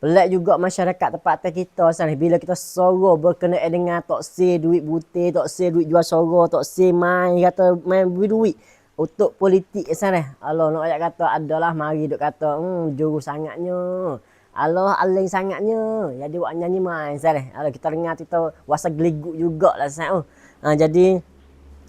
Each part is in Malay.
Pelik juga masyarakat tempat kita sana. Bila kita sorok berkenaan dengan tok si duit butir, tok si duit jual sorok, tok si main kata main duit untuk politik sana. Allah nak ayat kata adalah mari duk kata hmm juru sangatnya. Allah aling sangatnya. Jadi buat nyanyi main sana. Allah kita dengar kita wasa geliguk jugalah sana. Ha, jadi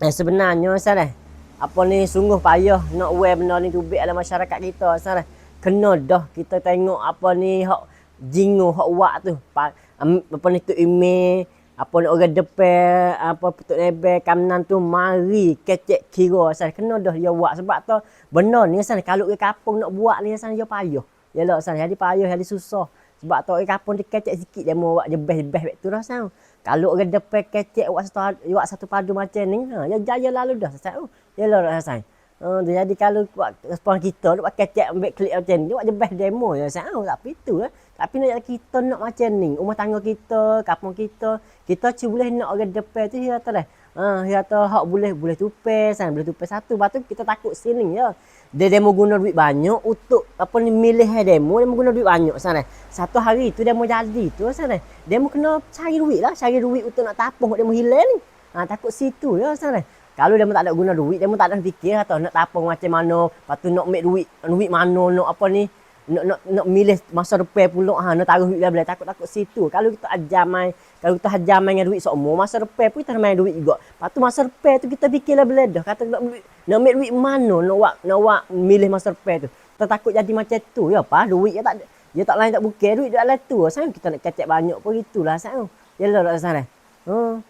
eh, sebenarnya sana apa ni sungguh payah nak wear benda ni tubik dalam masyarakat kita sana. Kena dah kita tengok apa ni hak jingo hak wak tu. Pa, am, apa ni tu email apa ni orang depan apa putuk nebel kamnan tu mari kecek kira sana kena dah dia buat sebab tu benda ni sana kalau ke kampung nak buat ni sana dia payah. Yalah sana jadi payah jadi susah. Sebab tu orang kampung dia kecek sikit dia mau buat jebeh-jebeh tu lah sana. Kalau orang depan kecek buat satu buat satu padu macam ni, ha ya jaya lalu dah sana. Yalah dah sana. Uh, jadi kalau buat respon kita nak pakai cek ambil klik macam ni, buat je best demo je. Saya oh, tapi itu lah. Tapi nak kita nak macam ni, rumah tangga kita, kampung kita, kita cuma boleh nak orang depan tu dia kata dah. Ha, dia kata hak boleh boleh tupai, sana boleh tupai satu. Lepas tu kita takut sini ya. Dia demo guna duit banyak untuk apa ni milih demo, dia guna duit banyak sana. Satu hari tu demo jadi tu sana. Demo kena cari duit lah, cari duit untuk nak tapung demo hilang ni. Ha, takut situ ya sana. Kalau dia tak ada guna duit, dia tak ada fikir atau nak tapung macam mana, lepas tu nak make duit, duit mana, nak apa ni, nak nak nak milih masa depan pula ha nak taruh duit bila takut-takut situ. Kalau kita ajar main, kalau kita ajar main dengan duit semua masa depan pun kita main duit juga. Lepas tu masa depan tu kita fikirlah bila dah kata nak duit, nak make duit mana, nak wak nak wak milih masa depan tu. Kita takut jadi macam tu. Ya apa duit ya tak dia tak lain tak bukan duit dia lain tu. Sayang kita nak kacak banyak pun itulah sayang. Yalah tak sana. Hmm.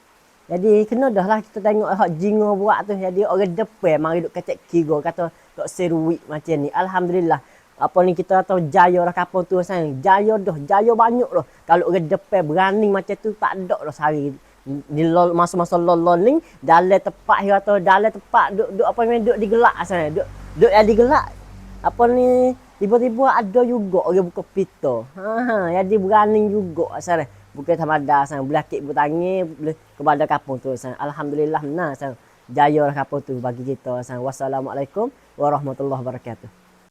Jadi kena dah lah kita tengok hak jingo buat tu. Jadi orang depan mari duk kacak kira kata duk seruit macam ni. Alhamdulillah. Apa ni kita tahu jaya lah kapal tu sayang. Jaya dah, jaya banyak dah. Kalau orang depan berani macam tu tak ada dah sehari. Di masa-masa lolol ni dalam tempat dia kata dalam tempat duk duk apa ni duk digelak sana. Duk duk yang digelak. Apa ni tiba-tiba ada juga orang buka pita. Ha, ha jadi berani juga sana. Bukan sama ada sang akik bertangi boleh kepada kampung tu sang. Alhamdulillah nah sang jaya lah kampung tu bagi kita sang. Wassalamualaikum warahmatullahi wabarakatuh.